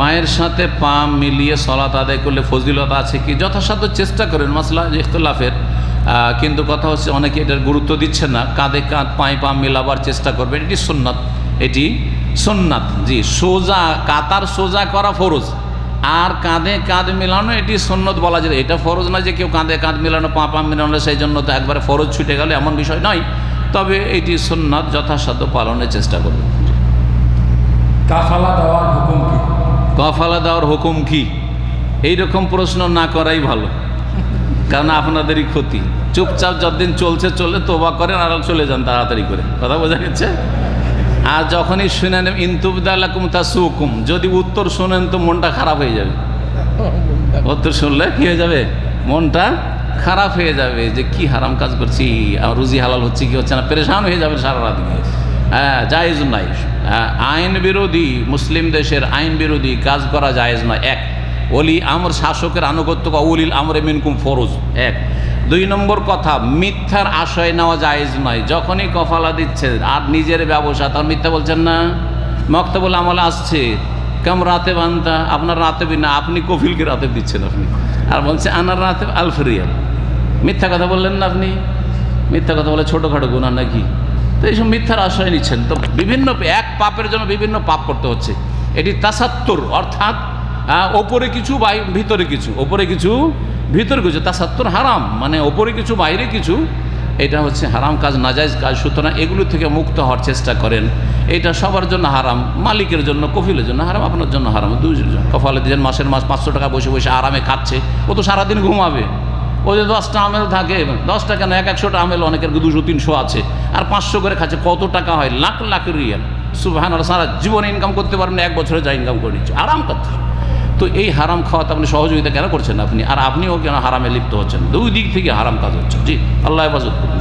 পায়ের সাথে পা মিলিয়ে সলাত আদায় করলে ফজিলত আছে কি? যথাসাধ্য চেষ্টা করেন, মাসলা ইখতলাফের। কিন্তু কথা হচ্ছে অনেকে এটার গুরুত্ব দিচ্ছে না। কাঁধে কাঁধ, পায়ে পা মেলাবার চেষ্টা করবেন। এটি সুন্নাত। এটি সুন্নাত। জি, সোজা, কাতার সোজা করা ফরজ। আর কাঁধে কাঁধ মেলানো এটি সুন্নত বলা যায়। এটা ফরজ না যে কেউ কাঁধে কাঁধ মেলানো, পা পা মেলানো সেই জন্য তো একবারে ফরজ ছুটে গেল, এমন বিষয় নয়। তবে এটি সুন্নাত যথাসাধ্য পালনের চেষ্টা করবে কাফালা কফালা দেওয়ার হুকুম কি? এইরকম প্রশ্ন না করাই ভালো। কারণ আপনাদেরই ক্ষতি। চুপচাপ যতদিন চলছে চলে তোবা করেন, আর চলে যান তাড়াতাড়ি করে। কথা বোঝা গেছে? আর যখনই শুনে শুনেন ইন্তুবদালাকুম তা সুকুম যদি উত্তর শোনেন তো মনটা খারাপ হয়ে যাবে। উত্তর শুনলে কি হয়ে যাবে? মনটা খারাপ হয়ে যাবে যে কি হারাম কাজ করছি, আর রুজি হালাল হচ্ছে কি হচ্ছে না, পেরেশান হয়ে যাবে সারা রাত গিয়ে। হ্যাঁ জায়েজ নাই। আইন বিরোধী মুসলিম দেশের আইন বিরোধী কাজ করা জায়েজ নয়, এক। অলি আমর শাসকের আনুগত্য বা উলিল আমরে মিনকুম ফরজ, এক। দুই নম্বর কথা, মিথ্যার আশয় নেওয়া জায়েজ নয়, যখনই কফালা দিচ্ছে আর নিজের ব্যবসা, তার মিথ্যা বলছেন না? মক্তবুল আমলে আসছে, কেম রাতে বান্তা, আপনার রাতে না আপনি কফিলকে রাতে দিচ্ছেন আপনি। আর বলছে, আনার রাতে আলফরিয়াল মিথ্যা কথা বললেন না আপনি? মিথ্যা কথা বলে ছোটোখাটো গুণা নাকি? তো এইসব মিথ্যার আশ্রয় নিচ্ছেন। তো বিভিন্ন এক পাপের জন্য বিভিন্ন পাপ করতে হচ্ছে। এটি তাসাত্তর, অর্থাৎ ওপরে কিছু, বাই, ভিতরে কিছু। ওপরে কিছু, ভিতরে কিছু। তাসাত্তর হারাম মানে ওপরে কিছু, বাইরে কিছু। এটা হচ্ছে হারাম কাজ নাজাইজ কাজ, সুতরাং এগুলো থেকে মুক্ত হওয়ার চেষ্টা করেন। এটা সবার জন্য হারাম, মালিকের জন্য, কফিলের জন্য হারাম, আপনার জন্য হারাম জন্য। কফালে দিয়েছেন, মাসের মাস পাঁচশো টাকা বসে বসে আরামে খাচ্ছে, ও তো সারাদিন ঘুমাবে। ও যে দশটা আমেল থাকে, দশটা কেন? এক একশোটা আমেল অনেকের দুশো, তিনশো আছে। আর পাঁচশো করে খাচ্ছে, কত টাকা হয়? লাখ লাখ রিয়াল। সুবাহান সারা জীবনে ইনকাম করতে পারবেন এক বছরে যা ইনকাম করে নিচ্ছে। আরাম করতে তো এই হারাম খাওয়াতে আপনি সহযোগিতা কেন করছেন আপনি? আর আপনিও কেন হারামে লিপ্ত হচ্ছেন? দুই দিক থেকে হারাম কাজ হচ্ছে। জি, আল্লাহ হেফাজত করুন।